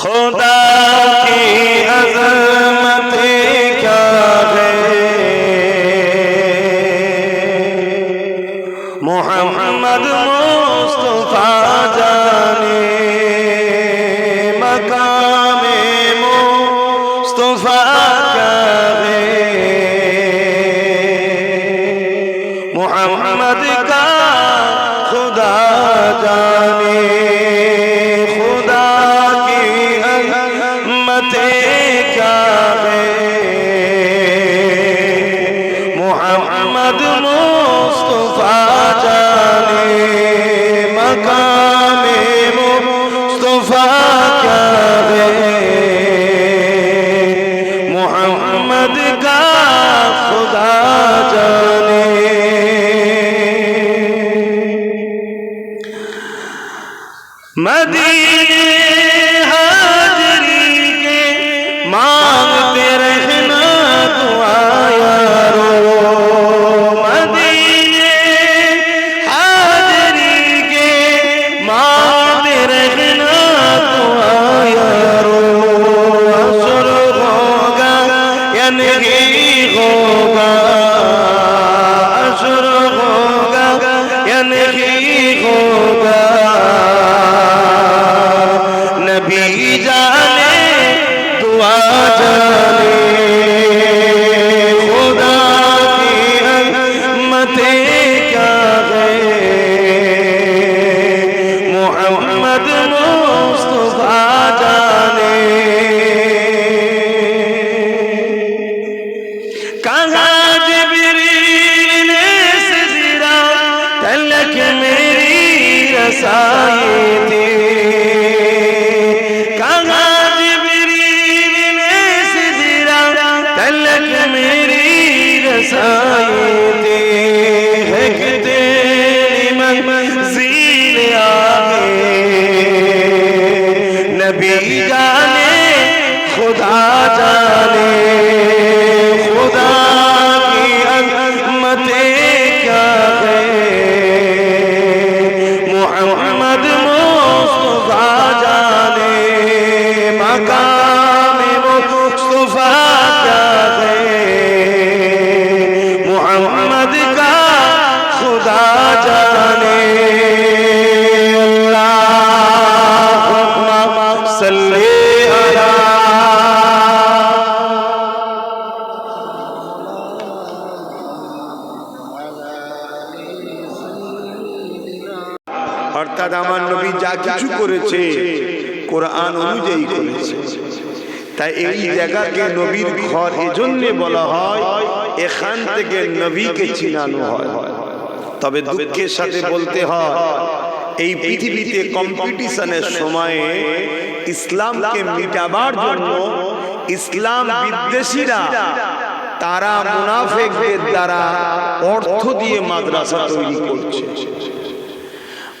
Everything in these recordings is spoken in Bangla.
खुदा লেগে বাড়িতে محمد کا خدا جانے অর্থাৎ আমার নবী যা কিছু করেছে, কোরআন অনুযায়ী তাই এই জায়গাকে নবীর ঘর এজন্যে বলা হয় এখান থেকে নবীকে চিনানো হয়। তবে দুঃখের সাথে বলতে হয়, এই পৃথিবীতে কম্পিটিশনের সময়ে ইসলামকে মিটাবার জন্য ইসলাম বিদ্বেষীরা, তারা মুনাফেকদের দ্বারা অর্থ দিয়ে মাদ্রাসা তৈরি করছে।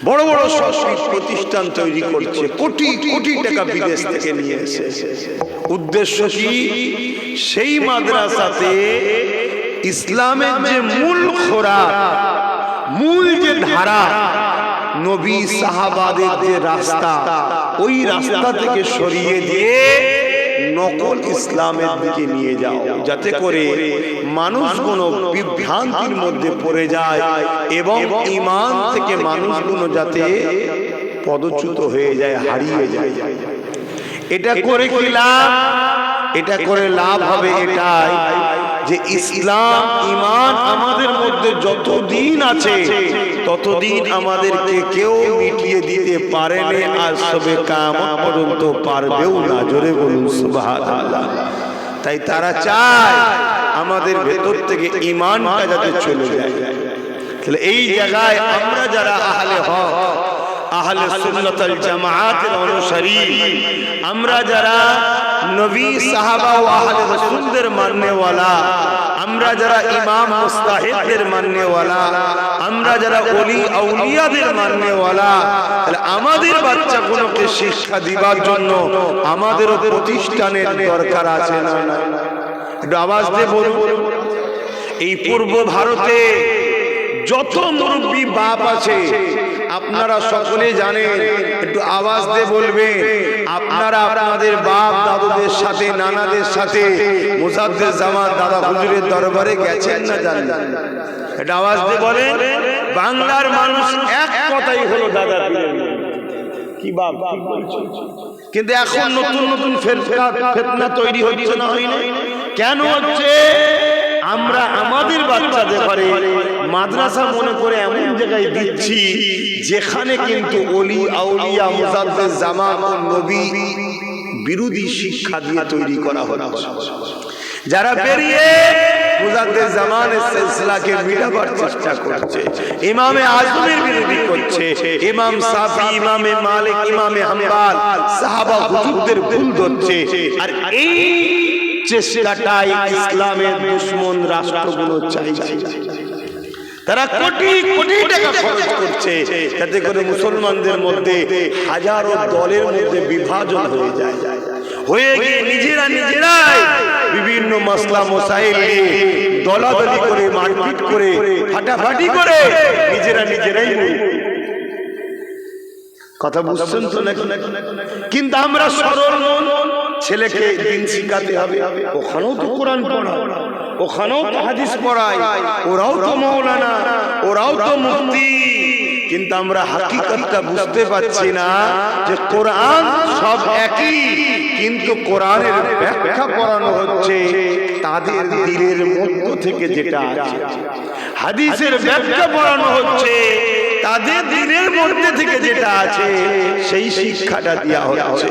বড় বড় সংস্কৃত প্রতিষ্ঠান তৈরি করছে, কোটি কোটি টাকা বিদেশ থেকে নিয়ে এসে উদ্দেশ্য কি? সেই মাদ্রাসাতে ইসলামের যে মূল খোরা, মূল যে ধারা, নবী সাহাবাদের যে রাস্তা, ওই রাস্তা থেকে সরিয়ে দিয়ে নকল ইসলামের দিকে নিয়ে যাও। যাতে করে মানুষ কোনো বিভ্রান্তির মধ্যে পড়ে যায় এবং ইমান থেকে মানুষগুলো যাতে পদচ্যুত হয়ে যায়, হারিয়ে যায়। এটা করে কি লাভ? এটা করে লাভ হবে এটাই। যে ইসলাম ইমান আমাদের মধ্যে যতদিন আছে, ততদিন আমাদেরকে কেউ মিটিয়ে দিতে পারেনি আর সবে কামত পর্যন্ত পারবেও না। জোরে বলুন তাই তারা চায় আমাদের ভেতর থেকে ইমানটা যাতে চলে যায়। তাহলে এই জায়গায় আমরা যারা আহলে হক আহলে সুন্নাতুল জামাআতের অনুসারী। আমরা যারা নবী সাহাবা ও আহলে রাসূলদের মাননেওয়ালা আমরা যারা ইমাম মুস্তাহিদদের মাননেওয়ালা আমরা যারা ওলি আউলিয়াদের মাননেওয়ালা তাহলে আমাদের বাচ্চাগুলোকে শিক্ষা দিবার জন্য আমাদেরও প্রতিষ্ঠানের দরকার আছে না? একটু আওয়াজ দিয়ে বলুন। এই পূর্ব ভারতে যত মুরব্বী বাপ আছে আপনারা সকলে জানেন, একটু আওয়াজ দিয়ে বলবেন, আপনারা আপনাদের বাপ দাদুদের সাথে, নানাদের সাথে মুসাদ্দের জামান দাদা হুজুরের দরবারে গেছেন না জানেন এটা আওয়াজ দিয়ে বলেন, বাংলার মানুষ এক কথাই হলো দাদা কি বাপ? কিন্তু এখন নতুন নতুন ফেতনা তৈরি হচ্ছে না হয় কেন হচ্ছে? আমরা আমাদের বাচ্চাদের ঘরে মাদ্রাসা মনে করে এমন জায়গায় দিচ্ছি, যেখানে কিন্তু অলি, আউলিয়া মুজাদ্দের জামান ও নবী বিরোধী শিক্ষা দিয়ে তৈরি করা হচ্ছে। যারা বেরিয়ে করছে ইসলামের দুশ্মন রাষ্ট্রগুলো চাইছে। তারা কোটি কোটি টাকা খরচ করছে। যাতে করে মুসলমানদের মধ্যে হাজারো দলের মধ্যে বিভাজন হয়ে যায়। হয়ে গিয়ে নিজেরা নিজেরাই বিভিন্ন মশলা মশাইল নিয়ে দলাদলি করে, মারপিট করে, ফাটাফাটি করে নিজেরা নিজেরাই। কথা বুঝছেন তো কিন্তু আমরা সরল ছেলেকে দিন শিখাতে হবে। ওখানেও তো কোরআন পড়ায় ওখানেও তো হাদিস পড়ায়। ওরাও তো মৌলানা, ওরাও তো মুক্তি কিন্তু আমরা হাকিকতটা বুঝতে পারছি না যে কোরআন সব একই, কিন্তু কোরআনের ব্যাখ্যা পড়ানো হচ্ছে তাদের দিলের মধ্য থেকে যেটা আছে। হাদিসের ব্যাখ্যা পড়ানো হচ্ছে তাদের দিনের মধ্যে থেকে যেটা আছে, সেই শিক্ষাটা দেওয়া হচ্ছে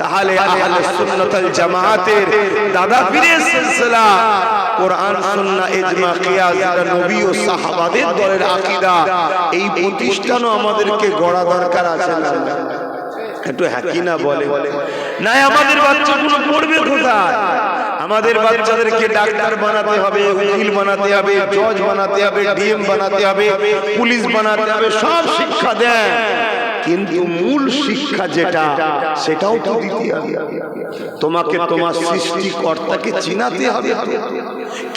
তাহলে আহলে সুন্নাতুল জামাতের দাদা পীরের সিলসিলা, কোরআন সুন্নাহ ইজমা, কিয়াস নবী ও সাহাবাদের দলের আকীদা। এই প্রতিষ্ঠানও আমাদেরকে গড়া দরকার আছে না? একটু হ্যাকি না বলে? না আমাদের বাচ্চাগুলো পড়বে কোথায়? আমাদের বাচ্চাদেরকে ডাক্তার বানাতে হবে উকিল বানাতে হবে জজ বানাতে হবে ডিএম বানাতে হবে পুলিশ বানাতে হবে সব শিক্ষা দেয় কিন্তু মূল শিক্ষা যেটা সেটাও তো দিতে হবে। তোমাকে তোমার সৃষ্টিকর্তাকে চিনাতে হবে।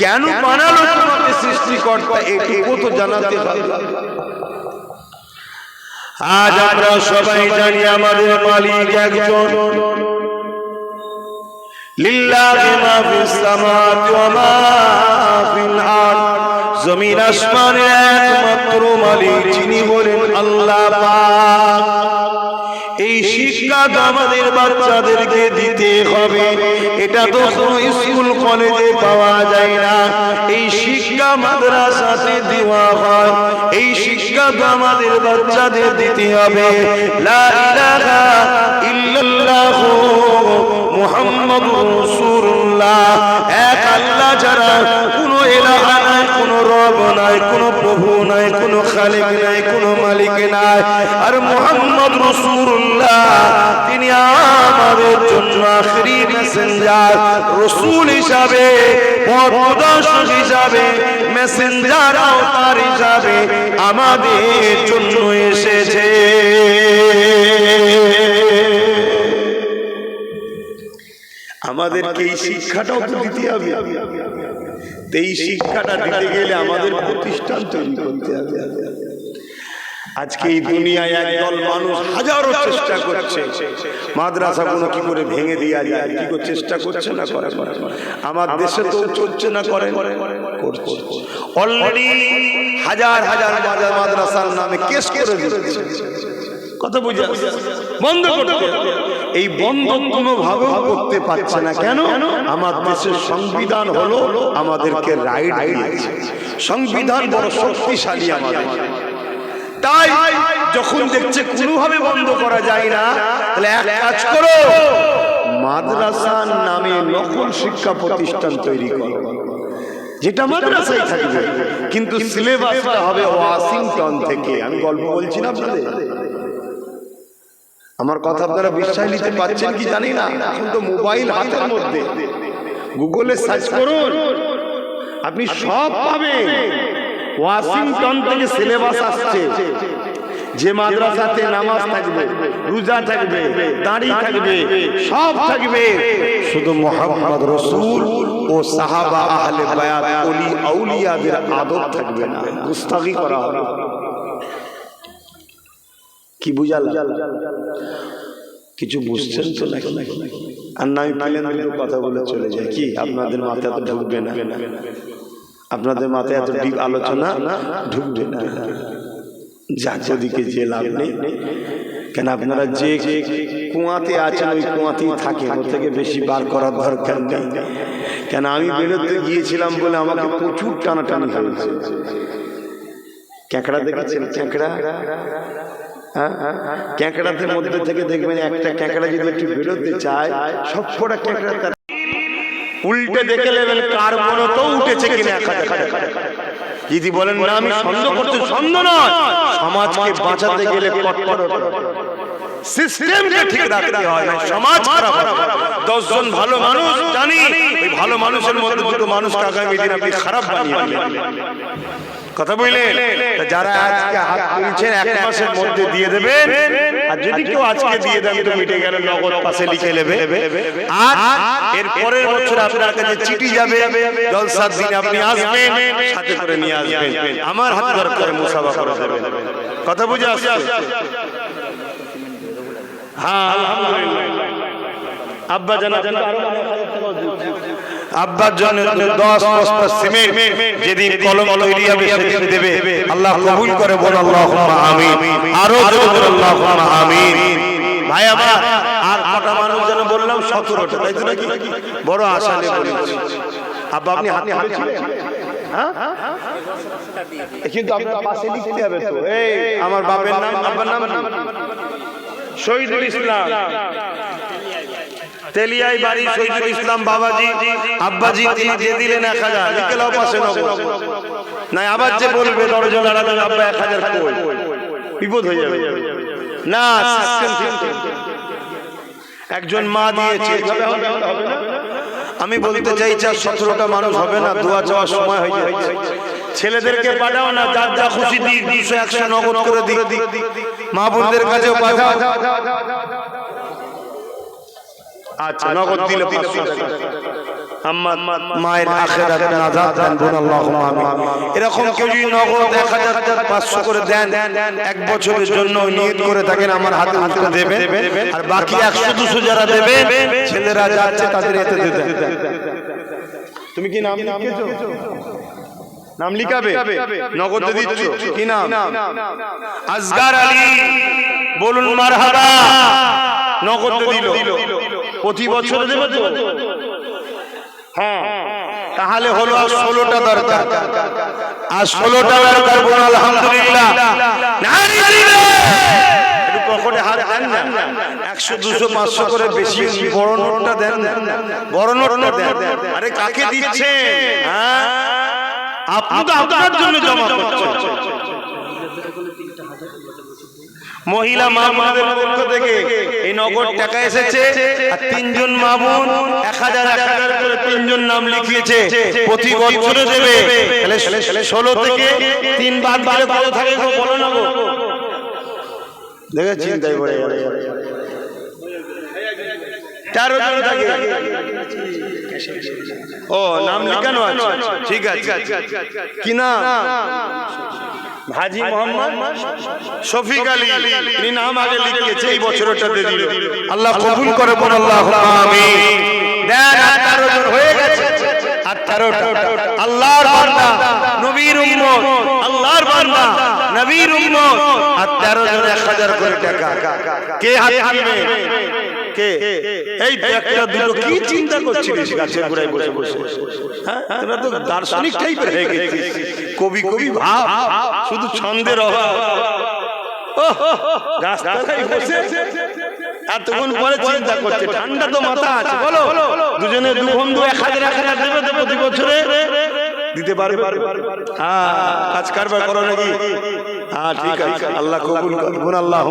কেন বানালো তোমাকে সৃষ্টিকর্তা? এটুকু তো জানাতে হবে। আজ আমরা সবাই জানি আমাদের মালিক একজন। লিল্লাহি জমিন আসমানের একমাত্র মালিক যিনি বলেন আল্লাহ পাক। শিক্ষা আমাদের বাচ্চাদেরকে দিতে হবে। এটা তো কোনো স্কুল, কলেজে পাওয়া যায় না। এই শিক্ষা মাদ্রাসাতে দেওয়া হয়। এই শিক্ষা তো আমাদের বাচ্চাদের দিতে হবে। লা ইলাহা ইল্লাল্লাহ মুহাম্মাদুর রাসূলুল্লাহ। এক আল্লাহ ছাড়া কোনো ইলাহা নাই, কোনো রব নাই, কোনো প্রভু নাই, কোনো খালিক নাই, কোনো মালিক নাই। আর মুহাম্মদ রাসূলুল্লাহ, তিনি আমাদের জন্য আখরি মেসেঞ্জার রাসূল হিসাবে, পথপ্রদর্শক হিসাবে মেসেঞ্জার আওতার হিসাবে আমাদের জন্য এসেছে। আমাদেরকে এই শিক্ষাটাও তো দিতে হবে। এই শিক্ষাটা দিতে গেলে আমাদের প্রতিষ্ঠান তৈরি করতে হবে। আজকে এই দুনিয়ায় একদল মানুষ হাজারো চেষ্টা করছে। মাদ্রাসা মাদ্রাসাগুলো কি করে ভেঙে দেওয়া যায় কি করে চেষ্টা করছে না করে। আমার দেশে তো চলছে না করে? অলরেডি হাজার হাজার মাদ্রা- মাদ্রাসার নামে কেস করে কথা বুঝে বন্ধ করতে। এই বন্ধ কোনো ভাবেও করতে পারছে না। কেন? আমার দেশের সংবিধান হলো আমাদেরকে রাইট দিয়েছে। সংবিধান বড় শক্তিশালী আমাদের। তাই যখন দেখছে কোনোভাবে বন্ধ করা যায় না, তাহলে এক কাজ করো মাদ্রাসার নামে নকল শিক্ষা প্রতিষ্ঠান তৈরি করো। যেটা মাদ্রাসায় থাকবে, কিন্তু সিলেবাসটা হবে ওয়াশিংটন থেকে। আমি গল্প বলছি না আপনাদের? আমার কথা আপনারা বিশ্বাস নিতে পারছেন কি জানি না। এখন তো মোবাইল হাতের মধ্যে। গুগলে সার্চ করুন। আপনি সব পাবেন। ওয়াশিংটন থেকে সিলেবাস আসছে। যে মাদ্রাসাতে নামাজ থাকবে রোজা থাকবে দাড়ি থাকবে সব থাকবে। শুধু মোহাম্মদ রসুল ও সাহাবা আহলে বায়াত ওলি আউলিয়াদের আদব থাকবে না। গুস্তাগি করা হবে। কি বুঝাল কিছু বুঝছেন তো নাকি? আর না আমি দিলে কথা বলে চলে যাই। কি? আপনাদের মাথায় তো ঢুকবে না। আপনাদের মাথায় এত ডিপ আলোচনা ঢুকবে না। যাক ওদিকে যে লাভ নেই। কেন আপনারা যে কুয়াতে আছেন ওই কুয়াতেই থাকে ওর থেকে বেশি বার করার দরকার নেই। কেন আমি বেরোতে গিয়েছিলাম বলে আমাকে প্রচুর টানাটানি হয়েছে। ক্যাঁকড়া দেখেছেন ক্যাঁকড়া? ক্যাঁকড়াদের মধ্যে থেকে দেখবেন একটা ক্যাঁকড়া যদি একটু বেরোতে চায়, সব কটা ক্যাঁকড়া উল্টে দেখে নেবেন কার তো উঠেছে কিনা যদি বলেন, না, আমি সন্দেহ করতে সন্দেহ নয়, সমাজকে বাঁচাতে গেলে কট্টরতা সিস্টেমকে ঠিক রাখতে হয় না সমাজ খারাপ দশজন ভালো মানুষ, জানি ভালো মানুষের মধ্যে দুটো মানুষকে আগামী দিন আপনি খারাপ বানিয়ে। কথা বললেন। যারা আজকে হাত তুলছেন এক মাসের মধ্যে দিয়ে দেবেন। আর যদি কেউ আজকে দিয়ে দেন তো মিটে গেল নগদ পাশে লিখে নেবে আর এর পরের বছর আপনার কাছে চিঠি যাবে। জলসার দিন আপনি আসবেন সাথে করে নিয়ে আসবেন। আমার হাত ধরে করে মুসাফা করে দেবেন। কথা বুঝে আসছে? হ্যাঁ আলহামদুলিল্লাহ। আব্বা জানা জানা আব্বার জন্য দশ বস্তা সিমেন্ট যেদিন কলম তৈরি হবে সেদিন দেবে। আল্লাহ কবুল করে বল আল্লাহ আমিন। আরও বল আল্লাহ আমিন। ভাই, আমার আর কটা মানুষ যেন বললাম সতেরোটা, তাই তো নাকি? বড় আশা নিয়ে বলেছি আব্বা, আপনি হাতে হাতে হ্যাঁ? কিন্তু আপনার পাশে লিখতে হবে তো। এই, আমার বাপের নাম, আব্বার নাম শহীদুল ইসলাম। তেলিয়াই বাড়ি শহীদুল ইসলাম বাবাজি আব্বাজি তিনি দিয়ে দিলেন এক হাজার পাশে নগদ না আবার যে বলবে দরজা লাগাবে আব্বা এক হাজার বিপদ হয়ে যাবে না। একজন মা দিয়েছে? আমি বলতে চাইছি আর সতেরোটা মানুষ হবে না দোয়া চাওয়ার সময় হয়ে যাচ্ছে ছেলেদেরকে পাঠাও না যার যা খুশি দিক দুশো একশো নগদ করে দিক মা বোনদের কাছেও পাঠাও আচ্ছা নগদ দিলে আম্মা মায়ের আখেরাতে নাজাত দেন বোন আল্লাহুম্মা আমিন এরকম কেউ যদি নগদ এক হাজার পাঁচশো করে দেন এক বছরের জন্য নিয়ত করে থাকেন আমার হাতে হাতে দেবে আর বাকি একশো দুশো যারা দেবে ছেলেরা যাচ্ছে তাদের এতে দিতে। তুমি কি নাম লিখেছো? নাম লিখাবে? নগদ দিচ্ছ? কি নাম? আজগার আলী বলুন মারহাবা। নগদ দিল। প্রতি বছর দেবে তো হ্যাঁ তাহলে হলো আর ষোলোটা দরকার। আর ষোলোটা দরকার বলুন আলহামদুলিল্লাহ। নারী পকেটে হাত দেন না। একশো দুশো পাঁচশো করে বেশি বড় নোটটা দেন বড় নোটটা দেন। আরে কাকে দিচ্ছে? হ্যাঁ? আপনি তো আপনার জন্য জমা করছেন মহিলা মা বোনদের পক্ষ থেকে এই নগদ টাকা এসেছে আর তিনজন মা বোন এক হাজার এক হাজার করে তিনজন নাম লিখিয়েছে। প্রতি বছরে দেবে। ষোলো থেকে তিন বার বারে কত থাকে বলো না গো? ও, নাম লিখানো ঠিক আছে। কি নাম? হাজি মোহাম্মদ শফিক আলী তিনি নাম আগে লিখিয়েছে এই বছরটাতে দিল। আল্লাহ কবুল করে বল আল্লাহ আমিন। দেন জন হয়ে গেছে। আর তেরোটা আল্লাহর বান্দা নবীর উম্মত। আল্লাহর বান্দা নবীর উম্মত। আর তেরো জন এক হাজার করে টাকা। কে হাত হাতবে কে? এই একটা দুটো কি চিন্তা করছিলিস গাছের গোড়ায় বসে বসে। হ্যাঁ? তোরা তো দার্শনিক টাইপের হয়ে গেছিস। কবি কবি ভাব। শুধু ছন্দের অভাব। ওহ, রাস্তায় বসে। এতক্ষণ পরে চিন্তা করছে ঠান্ডা তো মাথা আছে বলো। দুজনে দু বন্ধু এক হাজার এক হাজার দেবে বছরে দিতে পারবে? হ্যাঁ কাজ কারবার করো নাকি? হ্যাঁ ঠিক আছে। আল্লাহ কবুল করুন। আল্লাহ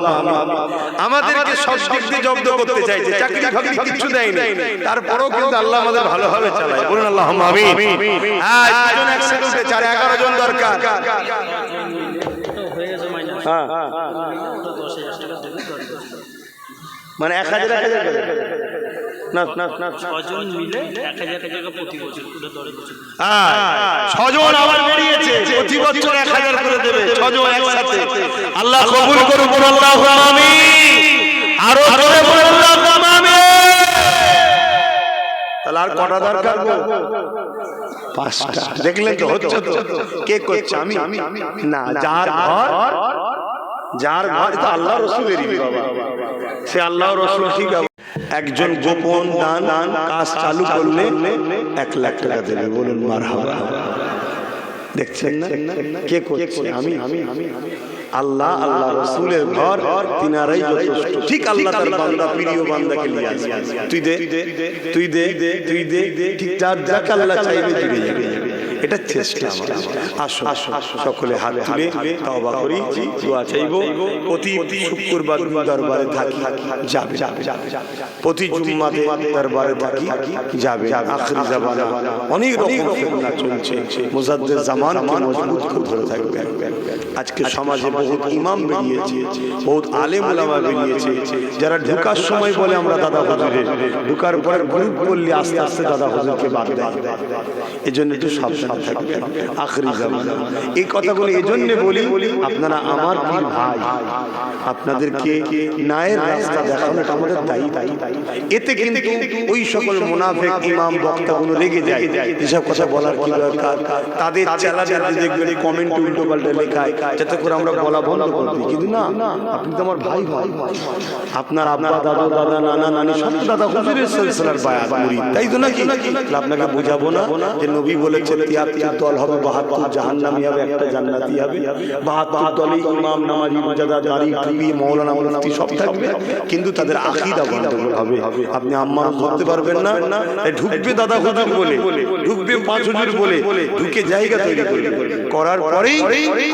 আমাদেরকে সব দিক দিয়ে জব্দ করতে চাইছে। চাকরি ফাকরি কিছু দেয় না তারপরেও কিন্তু আল্লাহ আমাদের ভালোভাবে চালায়। বলুন আল্লাহ আমিন। হ্যাঁ দুজন একসাথে উঠে চার এগারো জন দরকার। হ্যাঁ। মানে এক হাজার এক হাজার ছজন মিলে এক হাজার টাকা প্রতি বছর করে দরে বছর। হ্যাঁ, ছজন আবার বেরিয়েছে প্রতি বছর এক হাজার করে দেবে ছজন একসাথে। আল্লাহ কবুল করুন আল্লাহ আমিন। আরও জোরে আল্লাহ আমিন। তাহলে আর কটা দরকার পাঁচটা। দেখলেন তো হচ্ছে তো। কে করছে আমি? না যার ঘর যার ঘর তো আল্লাহ রসুলেরই বাবা। সে আল্লাহ রসুল ঠিক। একজন গোপন দান, কাজ চালু করলে এক লাখ টাকা দেবে। বলুন মার হাওয়া দেখছেন না? কে করছে? আমি আমি আমি আল্লাহ আল্লাহ রসুলের ঘর, তিনারাই যথেষ্ট। ঠিক আল্লাহ তার বান্দা, প্রিয় বান্দাকে নিয়ে আসে তুই দে তুই দে তুই দে ঠিক যার, যাকে আল্লাহ চাইবে দিবে যাবে। এটা চেষ্টা আসো সকলে হাত তুলে তওবা করি দোয়া চাইব। প্রতি শুক্রবার দরবারে থাকি যাবে। প্রতি জুম্মাতে দরবারে থাকি যাবে। আখরি জামানা। অনেক রকম ফিতনা চলছে। মুজাদ্দের জামান মজবুত করে ধরে থাকবে। আজকে সমাজে বহুত ইমাম বেরিয়েছে। বহুত আলেম ওলামা বেরিয়েছে। যারা ঢুকার সময় বলে আমরা দাদা হুজুরে ঢুকার পরে গ্রুপ করলে আস্তে আস্তে দাদা হুজুরকে বাদ দেয়। এই জন্য একটু সাবধান থাকবেন আখরি এই কথাগুলো বলি, আপনারা আমার পীর ভাই, আপনাদেরকে রাস্তা দেখানোটা আমাদের এতে কিন্তু ওই সকল ইমাম, বক্তাগুলো রেগে যায়। এসব কথা বলার কি দরকার? তাদের দেখবেন কমেন্ট উল্টো লেখায়, যাতে করে আমরা বলা বন্ধ করে দিই। কিন্তু না, আপনি তো আমার ভাই ভাই আপনার দাদা দাদা, নানা, নানি সব দাদা, হুজুরের সিলসিলার তাই তো নাকি? আপনাকে বোঝাবো না যে নবী বলেছে তিয়াত্তর দল হবে, বাহাত্তর জাহান্নামী হবে, একটা জান্নাতি হবে। বাহাত্তর দলে ইমাম, নামাজি মজাদা দাঁড়ি টুপি মৌলানা মুফতি সব থাকবে, কিন্তু তাদের আকিদা গন্ডগোল হবে। আপনি আম্মার ধরতে পারবেন না ঢুকবে দাদা হুজুর বলে, ঢুকবে পাঁচ হুজুর বলে, ঢুকে জায়গা তৈরি করবে। করার পরেই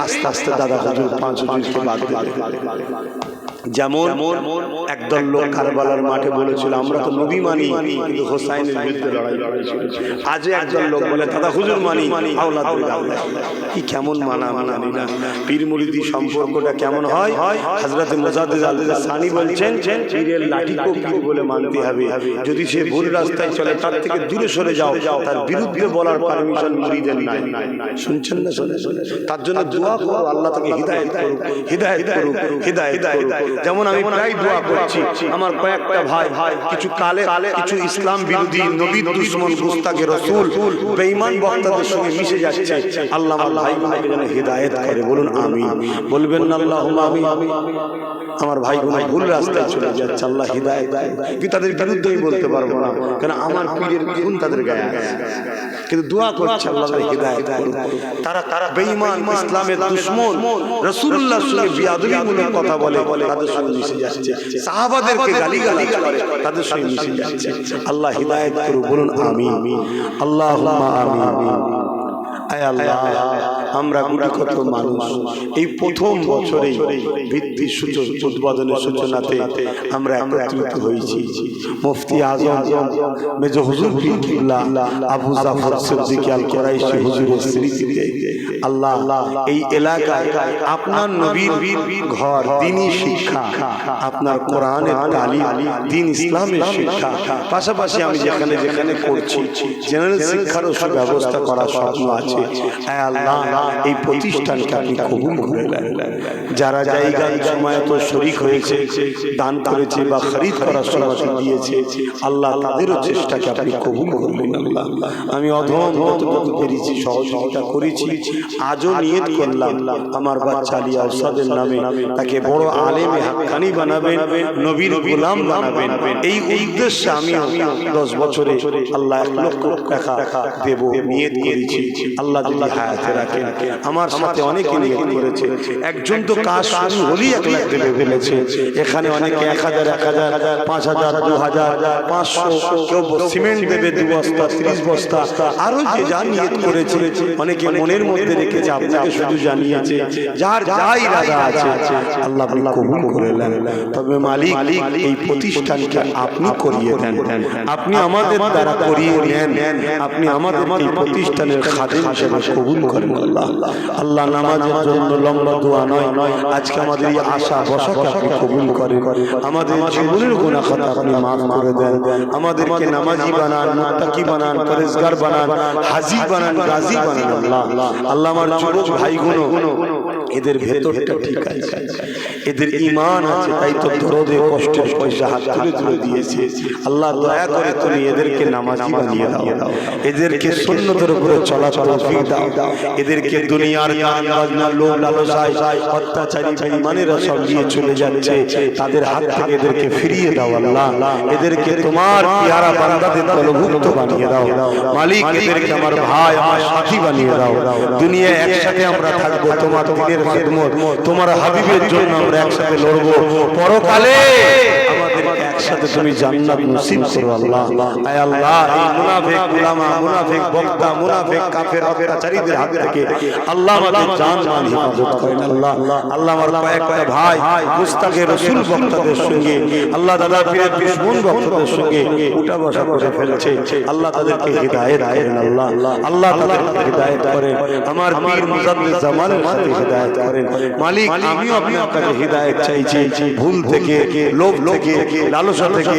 আস্তে আস্তে দাদা হুজুর পাঁচ হুজুরকে বাদ দেবে। যেমন একদল লোক কারবালার মাঠে বলেছিল, আমরা তো নবী মানি, কিন্তু হোসাইনের বিরুদ্ধে লড়াই করেছিল। আজও একদল লোক বলে, দাদা, হুজুর মানি কি কেমন মানা মানানি না। পীর মুরিদি সম্পর্কটা কেমন হয়? হযরত মুজাদ্দিদ আল সানি বলছেন, পীরের লাঠিকেও পীর বলে মানতে হবে? যদি সে ভুল রাস্তায় চলে, তার থেকে দূরে সরে যাও। তার বিরুদ্ধে বলার পারমিশন মুরিদের নাই। শুনছেন না শুনে শুনে তার জন্য দোয়া করো, আল্লাহ তাকে হিদায়াত করুক হিদায়াত করুক হিদায়াত করুক। যেমন আমি প্রায় দোয়া করছি। আমার কয়েকটা ভাই ভাই কিছু কালে কিছু ইসলাম বিরোধী নবী দুশ্মন গুস্তাকে রসুল বেঈমান বক্তাদের সঙ্গে মিশে যাচ্ছে। আল্লাহ আমার ভাইগুলোকে যেন হিদায়াত করে। বলুন আমি বলবেন না আল্লাহ আমি আমার ভাইগুলো ভুল রাস্তায় চলে যাচ্ছে আল্লাহ হিদায়াত দেয়। কিন্তু তাদের বিরুদ্ধে আমি বলতে পারব না। কারণ আমার পীরের গুণ তাদের গায়ে কিন্তু দোয়া করছে আল্লাহ হিদায়াত তারা তারা বেঈমান ইসলামের দুশ্মন। রাসূলুল্লাহর সঙ্গে বিয়াদবিমূলক কথা বলে তাদের সঙ্গে মিশে যাচ্ছে। সাহাবাদেরকে গালিগালাজ করে তাদের সঙ্গে মিশে যাচ্ছে। আল্লাহ হিদায়ত করুন বলুন আমি আল্লাহ। আয় আল্লাহ। আমরা গুটি কত মানুষ। এই প্রথম বছরে ভিত্তির সূচন উদ্বোধনের সূচনাতে আমরা একত্রিত হয়েছি। মুফতি আজম মেজ হুজুর পীর আবু জাফর সিদ্দিক আল কুরাইশি হুজুরের স্মৃতিতে আল্লাহ এই এলাকায় আপনার নবীর ঘর দিনী শিক্ষা আপনার কোরআনের তালিম দিন ইসলামের শিক্ষা। পাশাপাশি আমি যেখানে যেখানে করছি জেনারেল শিক্ষারও সুব্যবস্থা করার স্বপ্ন আছে। আল্লাহ এই প্রতিষ্ঠানকে আপনি কবুল করে যারা শরিক হয়েছে, দান করেছে বা খরিদ করার দিয়েছে আল্লাহ তাদেরও চেষ্টাকে আপনি কবুল আল্লাহ আমি অধম পেরেছি সহযোগিতা করেছি, আজও করলাম। আমার বাচ্চা নামে তাকে বড় হাক্কানি বানাবেন, নবীর গোলাম বানাবেন। এই উদ্দেশ্যে আমি দশ বছরে আল্লাহ এক লক্ষ টাকা দেব, নিয়ত করেছি। আল্লাহ যদি হায়াতে রাখেন আমার সাথে অনেকে নিয়ত করেছে। একজন তো কাজ শুরু হলেই এক লাখ দেবে ফেলেছে এখানে অনেকে এক হাজার এক হাজার, পাঁচ হাজার, দু হাজার, পাঁচশো, কেউ সিমেন্ট দেবে দু বস্তা, ত্রিশ বস্তা। আরও যে যা নিয়ত করেছে, অনেকে মনের মধ্যে রেখেছে, আপনাকে শুধু জানিয়েছে, যার যাই রাজা আছে, আল্লাহ কবুল করে নেন। তবে মালিক, এই প্রতিষ্ঠানকে আপনি করিয়ে দেন। আপনি আমাদের দ্বারা করিয়ে নেন। আপনি আমাদের প্রতিষ্ঠানের খাদেম হিসেবে কবুল করেন আল্লাহ। নামাজের জন্য লম্বা দোয়া নয়। আজকে আমাদের আশা বসাকে আপনি কবুল করে আমাদের জীবনের গুণা খাতা আপনি মাফ করে দেন। আমাদেরকে নামাজি বানান, মুত্তাকি বানান, পরেজগার বানান, হাজি বানান, গাজী বানান, আল্লাহ। আল্লাহ আমার যুবক ভাইগুলো এদের ভেতরটা ঠিক আছে। এদের ইমান আছে তাই তো দরদে কষ্টের পয়সা হাত তুলে তুলে দিয়েছে। আল্লাহ দয়া করে তুমি এদেরকে নামাজি বানিয়ে দাও। এদেরকে সুন্নতের উপরে চলা চলা দাও। এদেরকে দুনিয়ার গান বাজনা লোক লালসায় অত্যাচারী বেঈমানেরা সব নিয়ে চলে যাচ্ছে। তাদের হাত থেকে এদেরকে ফিরিয়ে দাও আল্লাহ। এদেরকে তোমার পিয়ারা বান্দাদের দলভুক্ত বানিয়ে দাও। মালিক এদেরকে আমার ভাই আমার সাথী বানিয়ে দাও দুনিয়া একসাথে আমরা থাকব তোমার দিনের খেদমত তোমার হাবিবের জন্য আমরা একসাথে লড়বো। পরকালে একসাথে তুমি জান্নাত নসিব করো আল্লাহ। আয় আল্লাহ এই মুনাফিক গুলামা মুনাফিক বক্তা মুনাফিক কাফের অত্যাচারীদের হাত থেকে আল্লাহ আমাদের জান মান হিফাজত করেন আল্লাহ। আল্লাহ। আমার কয়েকটা ভাই মুস্তাকে রসুল বক্তাদের সঙ্গে আল্লাহ দাদা পীরের দুশ্মন ভক্তদের সঙ্গে উঠা বসা করে ফেলছে আল্লাহ তাদেরকে হৃদায়ত করেন আল্লাহ আল্লাহ তাদেরকে হৃদায়ত করেন আমার পীর মুজাদ্দিদ জামানের সাথে হৃদায়ত করেন মালিক আমিও আপনার কাছে হৃদায়ত চাইছি ভুল থেকে লোভ থেকে লালসা থেকে।